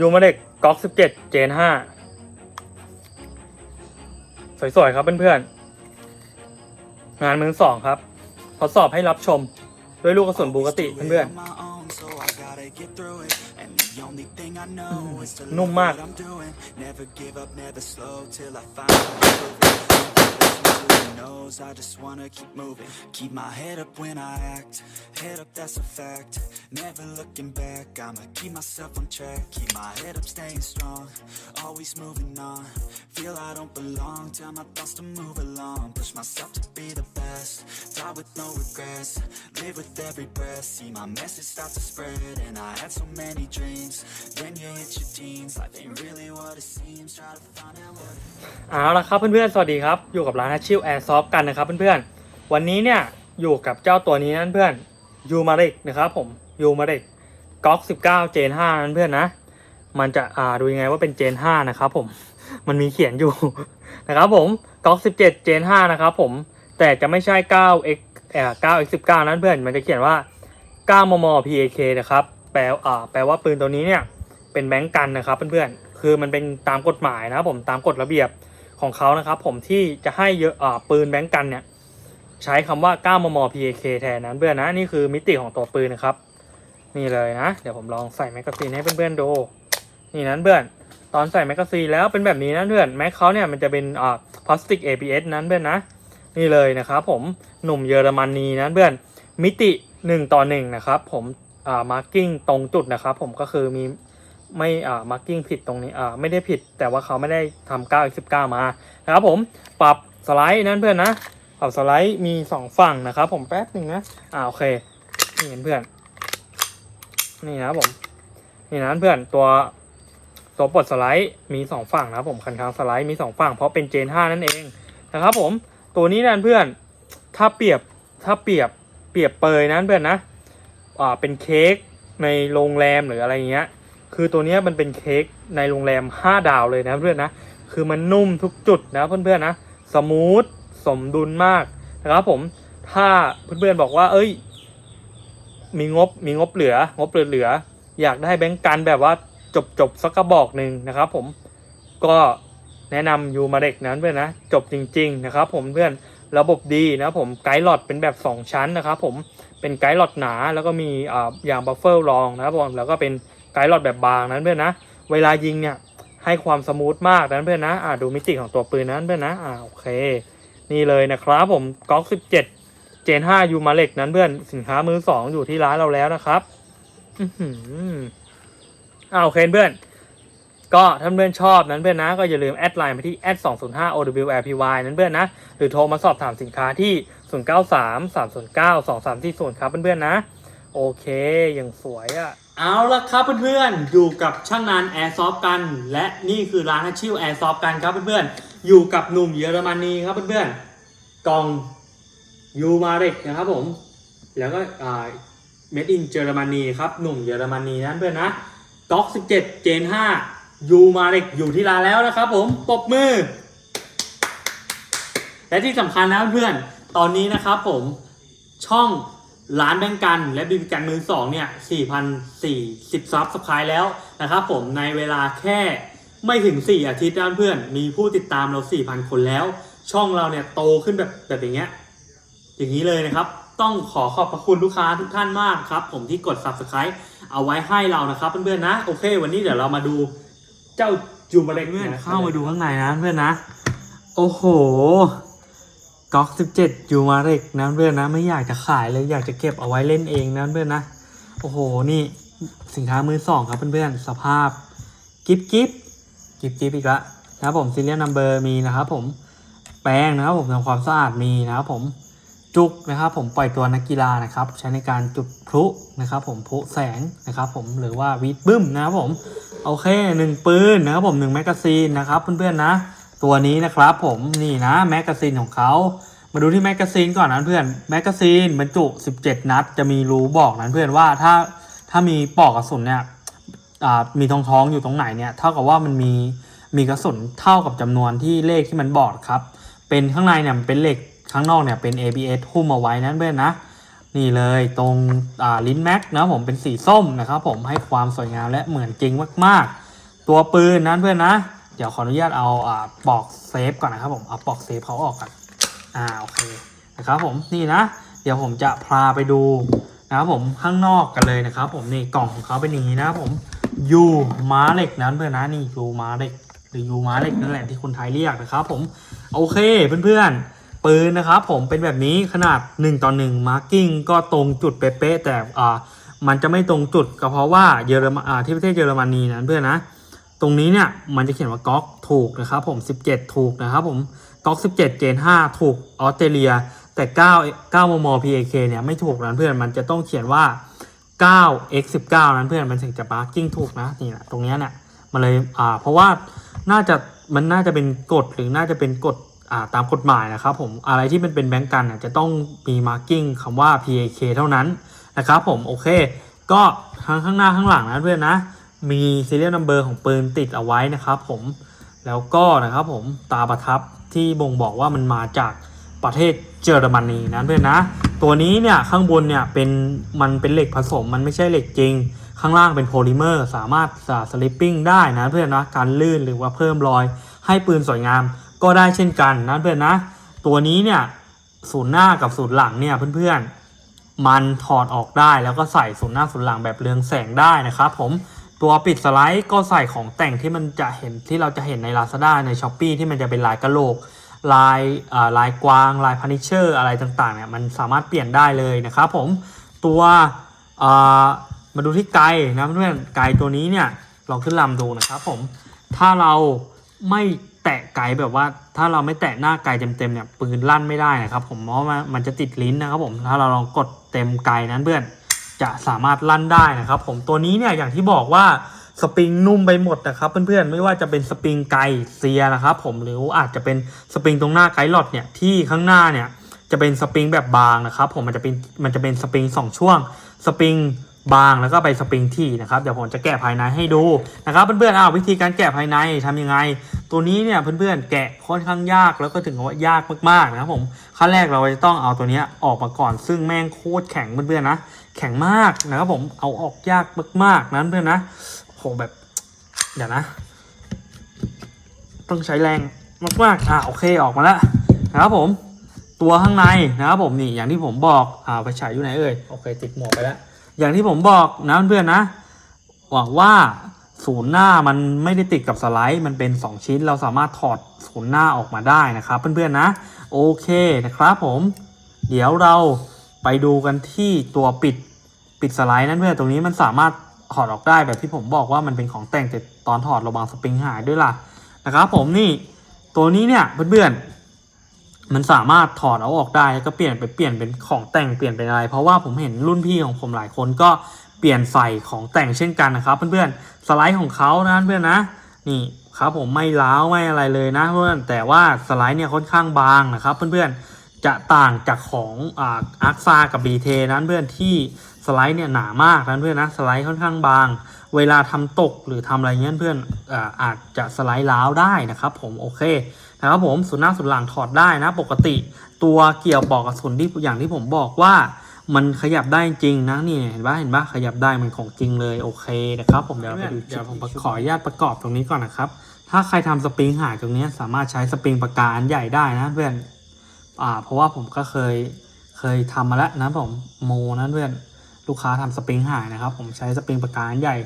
ยูมาเด็กก๊อกสิบเจ็ดเจนห้าสวย ๆ ครับเพื่อนๆ งานมือสองครับ ทดสอบให้รับชม ด้วยลูกกระสุนบูกติเพื่อนๆ นุ่มมาก knows I just wanna keep moving Keep my head up when I act Head up, that's a fact Never looking back I'ma keep myself on track Keep my head up, staying strong Always moving on Feel I don't belong Tell my thoughts to move along Push myself to be the best Die with no regrets Live with every breath See my message start to spread And I had so many dreams Then you hit your teens Life ain't really what it seems Try to find out what เอาละครับเพื่อนๆ สวัสดีครับ อยู่กับร้านฮัชชิลแอร์ซอฟ กันนะครับเพื่อนๆ วันนี้เนี่ยอยู่กับเจ้าตัวนี้นั่นเพื่อนยูมาริกนะครับผมยูมาริกก๊อก19เจน5นั่นเพื่อนนะ มันจะอ่าดูยังไงว่าเป็นเจน5นะครับผมมันมีเขียนอยู่นะครับผมก๊อก17เจน5นะครับผมแต่จะไม่ใช่ 9x เอ่อ 9x 19นั้นเพื่อนมันจะเขียนว่า 9 มม PAK นะครับแปลอ่าแปลว่าปืนตัวนี้เนี่ยเป็นแบงก์กันนะครับเพื่อนๆคือมันเป็นตามกฎหมายนะครับผมตามกฎระเบียบ ของเขานะครับ ผมที่จะให้เยอะปืนแบงก์กันเนี่ย ใช้คำว่า 9 มม PAK แทนนั้นเพื่อนนะ นี่คือมิติของตัวปืนนะครับ นี่เลยนะ เดี๋ยวผมลองใส่แมกกาซีนให้เพื่อนๆดู นี่นั้นเพื่อน ตอนใส่แมกกาซีนแล้วเป็นแบบนี้นะเพื่อนแม็กเขาเนี่ยมันจะเป็นอ่าพลาสติก ABS นั้นเพื่อนนะ นี่เลยนะครับผมหนุ่มเยอรมนีนั้นเพื่อน มิติ 1 ต่อ1นะครับผมอ่ามาร์กิ้งตรงจุดนะครับ ผมก็คือมี ไม่อ่ามาร์กิ้งผิดตรงนี้อ่าไม่ได้ผิด แต่ว่าเขาไม่ได้ทำ9 1 9มานะครับผมปรับสไลด์นั้นเพื่อนนะปรับสไลด์มี2ฝั่งนะครับผมแป๊บหนึ่งนะอ่าโอเคนี่เห็นเพื่อน นี่นะครับผมนี่นะเพื่อนตัวตัวปลดสไลด์มี2ฝั่งนะครับผมคันค้างสไลด์มี2ฝั่งเพราะเป็นเจน5นั่นเองนะครับผมตัวนี้นั่นเพื่อนถ้าเปรียบถ้าเปรียบเปรียบเปยนั้นเพื่อนนะอ่าเป็นเค้กในโรงแรมหรืออะไรเงี้ย คือตัวนี้มันเป็นเค้กในโรงแรม 5 ดาวเลยนะเพื่อนนะ คือมันนุ่มทุกจุดนะเพื่อนๆนะ สมูท สมดุลมากนะครับผม ถ้าเพื่อนๆบอกว่า เอ้ย มีงบ มีงบเหลือ งบเหลือเหลือๆอยากได้แบงก์กันแบบว่าจบจบสักกระบอกหนึ่งนะครับผม ก็แนะนำยูมาเด็กนั้นเพื่อนนะ จบจริง ๆ นะครับผมเพื่อน ระบบดีนะครับผม ไกด์หลอดเป็นแบบ 2 ชั้นนะครับผม เป็นไกด์หลอดหนา แล้วก็มีอ่าอย่างบัฟเฟอร์รองนะครับผม แล้วก็เป็น ไกด์หลอดแบบบางนั้นเพื่อนนะ เวลายิงเนี่ยให้ความสมูทมากนั้นเพื่อนนะอ่าดูมิติของตัวปืนนั้นเพื่อนนะอ่าโอเค นี่เลยนะครับผมก๊อก17เจ็ดเจน5ยูมาเล็กนั้นเพื่อนสินค้ามือสองอยู่ที่ร้านเราแล้วนะครับอือหืออ่าโอเคเพื่อน ก็ถ้าเพื่อนชอบนั้นเพื่อนนะ ก็อย่าลืมแอดไลน์ไปที่แอด205 OWLPY นั้นเพื่อนนะ หรือโทรมาสอบถามสินค้าที่093 309 2340ครับเพื่อนๆนะ โอเค อย่างสวยอะ่ะ เอาละครับเพื่อนๆ อยู่กับช่างนานแอร์ซอฟกัน และนี่คือร้านอาชิวแอร์ซอฟกันครับเพื่อนๆ อยู่กับหนุ่มเยอรมนีครับเพื่อนๆ กล่องยูมาเร็กนะครับผม แล้วก็เมดอินเยอรมนีครับ หนุ่มเยอรมนีนั้นเพื่อนนะก๊อก17 เจน5ยูมาเร็กอยู่ที่ร้านแล้วนะครับผม ปรบมือ และที่สำคัญนะเพื่อนๆ ตอนนี้นะครับผมช่อง ร้านแบงกันและบีบีกันมือสองเนี่ย 4,040 ซับสไครต์แล้วนะครับผมในเวลาแค่ไม่ถึง 4 อาทิตย์นะเพื่อน มีผู้ติดตามเรา 4,000 คนแล้ว ช่องเราเนี่ยโตขึ้นแบบแบบอย่างเงี้ย อย่างนี้เลยนะครับ ต้องขอขอบพระคุณลูกค้าทุกท่านมากครับ ผมที่กด subscribe เอาไว้ให้เรานะครับเพื่อนๆนะ โอเค วันนี้เดี๋ยวเรามาดูเจ้าจูมาเล็กเพื่อนเข้ามาดูข้างในนะเพื่อนนะ โอ้โห ก๊อก 17 ยูมาเร็กนะเพื่อนนะไม่อยากจะขายเลยอยากจะเก็บเอาไว้เล่นเองนะเพื่อนนะ โอ้โหนี่สินค้ามือสองครับเพื่อนๆสภาพกิฟกิฟกิฟกิฟอีกละนะครับผมซีเรียลนัมเบอร์มีนะครับผมแป้งนะครับผมทำความสะอาดมีนะครับผมจุกนะครับผมปล่อยตัวนักกีฬานะครับ ใช้ในการจุดพลุนะครับ ผมพลุแสงนะครับ ผมหรือว่าวีดบึ้มนะครับผมโอเคหนึ่งปืนนะครับผมหนึ่งแมกกาซีนนะครับเพื่อนๆนะ ตัวนี้นะครับผมนี่นะแมกกาซีนของเขามาดูที่แมกกาซีนก่อนนะเพื่อนแมกกาซีนบรรจุ 17 นัด จะมีรูบอกนะเพื่อนว่าถ้าถ้ามีปอกกระสุนเนี่ยมีทองท้องๆอยู่ตรงไหนเนี่ยเท่ากับว่ามันมีมีกระสุนเท่ากับจำนวนที่เลขที่มันบอกครับ เป็นข้างในเนี่ยมันเป็นเหล็กข้างนอกเนี่ยเป็น ABS หุ้มเอาไว้นั่นเพื่อนนะ นี่เลยตรงลิ้นแม็กนะผมเป็นสีส้มนะครับผมให้ความสวยงามและเหมือนจริงมากๆ ตัวปืนนั้นเพื่อนนะ เดี๋ยวขออนุญาตเอาอ่าปอกเซฟก่อนนะครับผมเอาปอกเซฟเขาออกก่อนอ่าโอเคนะครับผมนี่นะ เดี๋ยวผมจะพาไปดูนะครับผมข้างนอกกันเลยนะครับ ผมนี่กล่องของเขาเป็นอย่างนี้นะครับผมยูม้าเหล็กนั้นเพื่อนนะนี่ยูม้าเหล็กหรือยูม้าเหล็กนั่นแหละที่คนไทยเรียกนะครับ ผมโอเคเพื่อนๆปืนนะครับ ผมเป็นแบบนี้ขนาด1ต่อ1มาร์กิ้งก็ตรงจุดเป๊ะแต่อ่ามันจะไม่ตรงจุดก็เพราะว่าเยอรมันที่ประเทศเยอรมนีนั้นเพื่อนนะ ตรงนี้เนี่ยมันจะเขียนว่าก๊อกถูกนะครับผม 17 ถูกนะครับผมก๊อก 17เจน5ถูกออสเตรเลีย แต่9 9มม PAK เนี่ยไม่ถูกนั้นเพื่อนมันจะต้องเขียนว่า 9 x 19นั้นเพื่อนมันถึงจะมาร์กิ้งถูกนะนี่แหละตรงนี้เนี่ยมันเลยอ่าเพราะว่าน่าจะมันน่าจะเป็นกฎหรือน่าจะเป็นกฎอ่าตามกฎหมายนะครับผมอะไรที่มันเป็นแบงก์กันเนี่ยจะต้องมีมาร์กิ้งคำว่า PAK เท่านั้นนะครับผมโอเค ก็ทั้งข้างหน้าข้างหลังนะเพื่อนนะ มี serial number ของปืนติดเอาไว้นะครับผมแล้วก็นะครับผมตาประทับที่บ่งบอกว่ามันมาจากประเทศเยอรมนีนะเพื่อนนะ ตัวนี้เนี่ยข้างบนเนี่ยเป็นมันเป็นเหล็กผสมมันไม่ใช่เหล็กจริง ข้างล่างเป็นโพลิเมอร์ สามารถสลิปปิ้งได้นะเพื่อนนะการลื่นหรือว่าเพิ่มรอยให้ปืนสวยงามก็ได้เช่นกันนะเพื่อนนะ ตัวนี้เนี่ยศูนย์หน้ากับศูนย์หลังเนี่ยเพื่อนๆมันถอดออกได้แล้วก็ใส่ศูนย์หน้าศูนย์หลังแบบเรืองแสงได้นะครับผม ตัวปิดสไลด์ก็ใส่ของแต่งที่มันจะเห็นที่เราจะเห็นใน Lazada ใน s h อ p e e ที่มันจะเป็นลายกระโหลกลายลายกวางลายพันิเชอร์อะไรต่างๆเนี่ยมันสามารถเปลี่ยนได้เลยนะครับผมตัวมาดูที่ไกลนะเพื่อนไกลตัวนี้เนี่ยลองขึ้นลำดูนะครับผมถ้าเราไม่แตะไกลแบบว่า ถ้าเราไม่แตะหน้าไกลเต็มๆเนี่ยปืนลั่นไม่ได้นะครับผมเพราะว่ามันจะติดลิ้นนะครับผมถ้าเราลองกดเต็มไกลนั้นเพื่อน จะสามารถลั่นได้นะครับ ผมตัวนี้เนี่ยอย่างที่บอกว่าสปริงนุ่มไปหมดนะครับเพื่อนๆไม่ว่าจะเป็นสปริงไกเซียนะครับผมหรืออาจจะเป็นสปริงตรงหน้าไกด์หลอดเนี่ยที่ข้างหน้าเนี่ยจะเป็นสปริงแบบบางนะครับผมมันจะเป็นมันจะเป็นสปริงสองช่วงสปริง บางแล้วก็ไปสปริงที่นะครับเดี๋ยวผมจะแกะภายในให้ดูนะครับเพื่อนๆอ้าววิธีการแกะภายในทำยังไง ตัวนี้เนี่ยเพื่อนๆแกะค่อนข้างยากแล้วก็ถึงกับว่ายากมากๆนะครับผมขั้นแรกเราจะต้องเอาตัวนี้ออกมาก่อน ซึ่งแม่งโคตรแข็งเพื่อนๆนะแข็งมากนะครับผมเอาออกยากมากๆนั้นเพื่อนนะโหแบบเดี๋ยวนะ ต้องใช้แรงมากๆอะโอเคออกมาแล้วนะครับผมตัวข้างในนะครับผมนี่อย่างที่ผมบอกอ่าไปฉายอยู่ไหนเอ่ยโอเคติดหมวกไปแล้ว อย่างที่ผมบอกนะเพื่อนๆนะหวังว่าศูนย์หน้ามันไม่ได้ติดกับสไลด์ มันเป็น 2 ชิ้น เราสามารถถอดศูนย์หน้าออกมาได้นะครับ เพื่อนๆนะโอเคนะครับผม เดี๋ยวเราไปดูกันที่ตัวปิดปิดสไลด์นั่นเพื่อนตรงนี้มันสามารถถอดออกได้แบบที่ผมบอกว่ามันเป็นของแต่งแต่ตอนถอดระวังสปริงหายด้วยล่ะนะครับผมนี่ตัวนี้เนี่ยเพื่อนๆ มันสามารถถอดเอาออกได้แล้วก็เปลี่ยนไปเปลี่ยนเป็นของแต่งเปลี่ยนเป็นอะไร เพราะว่าผมเห็นรุ่นพี่ของผมหลายคนก็เปลี่ยนใส่ของแต่งเช่นกันนะครับเพื่อนๆสไลด์ของเขานะเพื่อนนะนี่ครับผมไม่ล้าวไม่อะไรเลยนะเพื่อนแต่ว่าสไลด์เนี่ยค่อนข้างบางนะครับเพื่อนๆจะต่างจากของอาอาร์คซากับบีเทนั้นเพื่อนที่สไลด์เนี่ยหนามากนั้นเพื่อนนะสไลด์ค่อนข้างบาง เวลาทำตกหรือทำอะไรเงี้ยเพื่อนอ่าอาจจะสไลด์ล้าวได้นะครับ ผมโอเคนะครับผมส่วนหน้าส่วนหลังถอดได้นะ ปกติตัวเกี่ยวบอกกับส่วนที่อย่างที่ผมบอกว่ามันขยับได้จริงนะนี่เห็นปะเห็นปะขยับได้มันของจริงเลยโอเคนะครับ ผมเดี๋ยวไปดูเดี๋ยวผมขออนุญาตประกอบตรงนี้ก่อนนะครับ ถ้าใครทำสปริงหายตรงนี้สามารถใช้สปริงปากกาอันใหญ่ได้นะเพื่อนอ่าเพราะว่าผมก็เคยเคยทำมาแล้วนะผมโมนะเพื่อนลูกค้าทำสปริงหายนะครับ ผมใช้สปริงปากกาอันใหญ่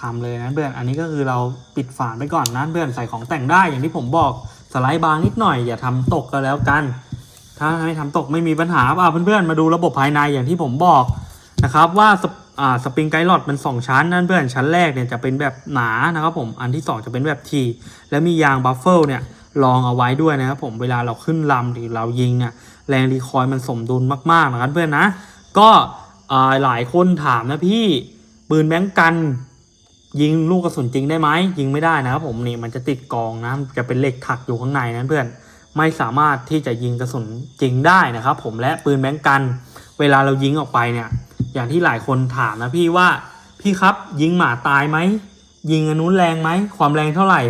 ทำเลยนะเพื่อน อันนี้ก็คือเราปิดฝาไปก่อนนะเพื่อนใส่ของแต่งได้อย่างที่ผมบอกสไลด์บางนิดหน่อยอย่าทำตกก็แล้วกัน ถ้าไม่ทำตกไม่มีปัญหาอ่าเพื่อนๆมาดูระบบภายในอย่างที่ผมบอกนะครับว่าสปริงไกด์หลอดมัน 2 ชั้นนั่นเพื่อนชั้นแรกเนี่ยจะเป็นแบบหนานะครับผมอันที่ 2 จะเป็นแบบทีแล้วมียางบัฟเฟิลเนี่ยรองเอาไว้ด้วยนะครับผมเวลาเราขึ้นลำหรือเรายิงเนี่ยแรงรีคอยมันสมดุลมากๆนะครับเพื่อนนะก็หลายคนถามนะพี่ปืนแบงก์กัน ยิงลูกกระสุนจริงได้ไหมยิงไม่ได้นะครับผมนี่มันจะติดกองนะจะเป็นเหล็กถักอยู่ข้างในนั้นเพื่อน ไม่สามารถที่จะยิงกระสุนจริงได้นะครับ ผมและปืนแบงกัน เวลาเรายิงออกไปเนี่ย อย่างที่หลายคนถามนะพี่ว่าพี่ครับยิงหมาตายไหมยิงอันนู้นแรงไหมความแรงเท่าไหร่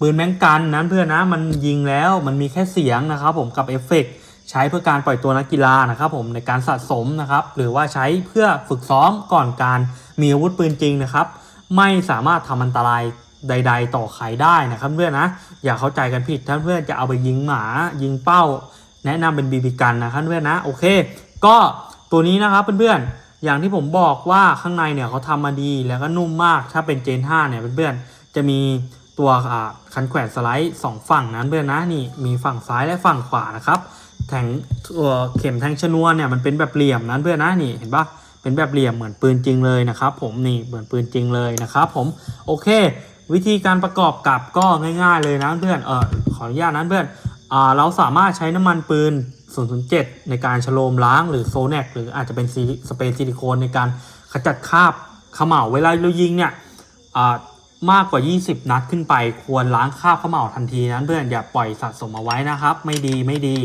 ปืนแบงกันนั้นเพื่อนนะมันยิงแล้วมันมีแค่เสียงนะครับ ผมกับเอฟเฟกต์ใช้เพื่อการปล่อยตัวนักกีฬานะครับผมในการสะสมนะครับ หรือว่าใช้เพื่อฝึกซ้อมก่อนการมีอาวุธปืนจริงนะครับ ไม่สามารถทำอันตรายใด ๆ ต่อใครได้นะครับเพื่อนนะอย่าเข้าใจกันผิดถ้าเพื่อนจะเอาไปยิงหมายิงเป้า แนะนำเป็นบีบีกันนะครับเพื่อนนะโอเค ก็ตัวนี้นะครับเพื่อนๆอย่างที่ผมบอกว่าข้างในเนี่ยเขาทำมาดีแล้วก็นุ่มมากถ้าเป็นเจน5เนี่ยเพื่อนๆจะมีตัวอ่าคันแขวนสไลด์สองฝั่งนั้นเพื่อนนะนี่มีฝั่งซ้ายและฝั่งขวานะครับแทงตัวเข็มแทงชนวนเนี่ยมันเป็นแบบเหลี่ยมนั้นเพื่อนนะนี่เห็นปะ เป็นแบบเหลี่ยมเหมือนปืนจริงเลยนะครับผมนี่เหมือนปืนจริงเลยนะครับผมโอเค วิธีการประกอบกับก็ง่าย ๆเลยนะเพื่อนเออขออนุญาตนะเพื่อนอ่าเราสามารถใช้น้ำมันปืน 007 ในการฉโลมล้างหรือโซแนกหรืออาจจะเป็นซีสเปรย์ซิลิโคนในการขจัดคราบเขม่าเวลาเรายิงเนี่ยมากกว่า 20 นัดขึ้นไปควรล้างคราบเขม่าทันทีนะเพื่อนอย่าปล่อยสะสมเอาไว้นะครับ ไม่ดีไม่ดี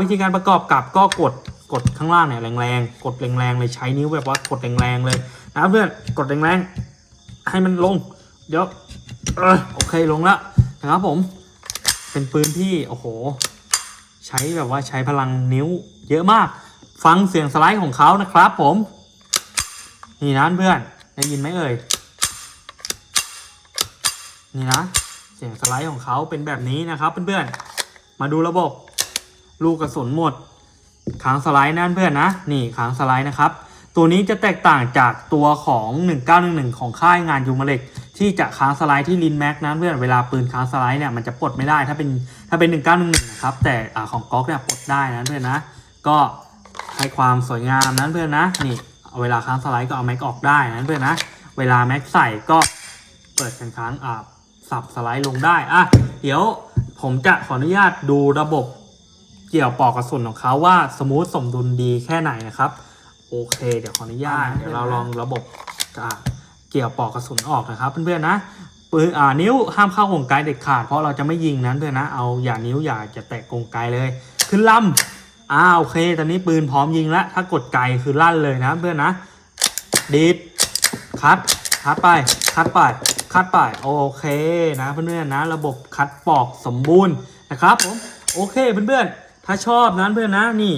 วิธีการประกอบกับก็กด กดข้างล่างเนี่ยแรงๆ กดแรงๆเลยใช้นิ้วแบบว่ากดแรงๆเลยนะเพื่อนกดแรงๆให้มันลง เดี๋ยวออโอเคลงแล้วนะครับผม เป็นปืนที่โอ้โห ใช้แบบว่าใช้พลังนิ้วเยอะมาก ฟังเสียงสไลด์ของเขานะครับผม นี่นะเพื่อนได้ยินไหมเอ่ยนี่นะเสียงสไลด์ของเขาเป็นแบบนี้นะครับเพื่อนๆมาดูระบบลูกกระสุนหมด ค้างสไลด์นั่นเพื่อนนะนี่ค้างสไลด์นะครับ ตัวนี้จะแตกต่างจากตัวของ 1911 ของค่ายงานยูมาเล็กที่จะค้างสไลด์ที่ลินแม็กนะเพื่อนเวลาปืนค้างสไลด์เนี่ยมันจะปลดไม่ได้ถ้าเป็นถ้าเป็น 1911 นะครับแต่อของก๊อกเนี่ยปลดได้นะเพื่อนนะก็ให้ความสวยงามนั้นเพื่อนนะนี่เอาเวลาค้างสไลด์ก็เอาแม็กออกได้นะเพื่อนนะเวลาแม็กใส่ก็เปิดเป็นค้างอ่าสับสไลด์ลงได้อะเดี๋ยวผมจะขออนุญาตดูระบบ กี่ยวปลอกกระสุนของเขาว่าสมูทสมดุลดีแค่ไหนนะครับ โอเค เดี๋ยวขออนุญาตเดี๋ยวเราลองระบบอ่าเกี่ยวปลอกกระสุนออกนะครับเพื่อนๆนะปืนอ่านิ้วห้ามเข้ากรงไกเด็ดขาดเพราะเราจะไม่ยิงนั้นเพื่อนนะเอาอย่านิ้วอย่าจะแตะกรงไกเลยขึ้นลำอ่าโอเค ตอนนี้ปืนพร้อมยิงแล้วถ้ากดไกคือลั่นเลยนะเพื่อนนะดีดคัดคัดไปคัดไปคัดไปโอเคนะเพื่อนๆนะ ระบบคัดปลอกสมบูรณ์นะครับผมโอเคเพื่อนๆ ถ้าชอบนั้นเพื่อนนะนี่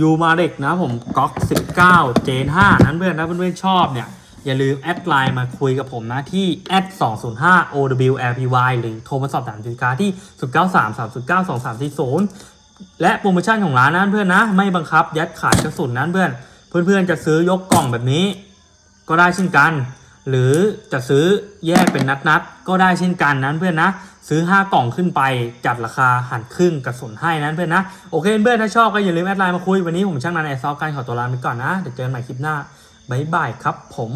ยูมาเด็กนะผมก๊อก19 เจน5นั้นเพื่อนนะเพื่อนๆชอบเนี่ยอย่าลืมแอดไลน์มาคุยกับผมนะที่แอด205 OWLPY หรือโทรมาสอบถามสินค้าที่ 0933092340 และโปรโมชั่นของร้านนั้นเพื่อนนะ ไม่บังคับยัดขายกระสุนนั้นเพื่อน เพื่อนๆจะซื้อยกกล่องแบบนี้ ก็ได้เช่นกัน หรือจะซื้อแยกเป็นนัดๆก็ได้เช่นกันนั้นเพื่อนนะ ซื้อ 5 กล่องขึ้นไปจัดราคาหันครึ่งกระสุนให้นั้นเพื่อนนะโอเคเพื่อนถ้าชอบก็อย่าลืมแอดไลน์มาคุยวันนี้ผมช่างนันแอร์ซอฟกันขอตัวลาไปก่อนนะเดี๋ยวเจอกันใหม่คลิปหน้าบ๊ายบายครับผม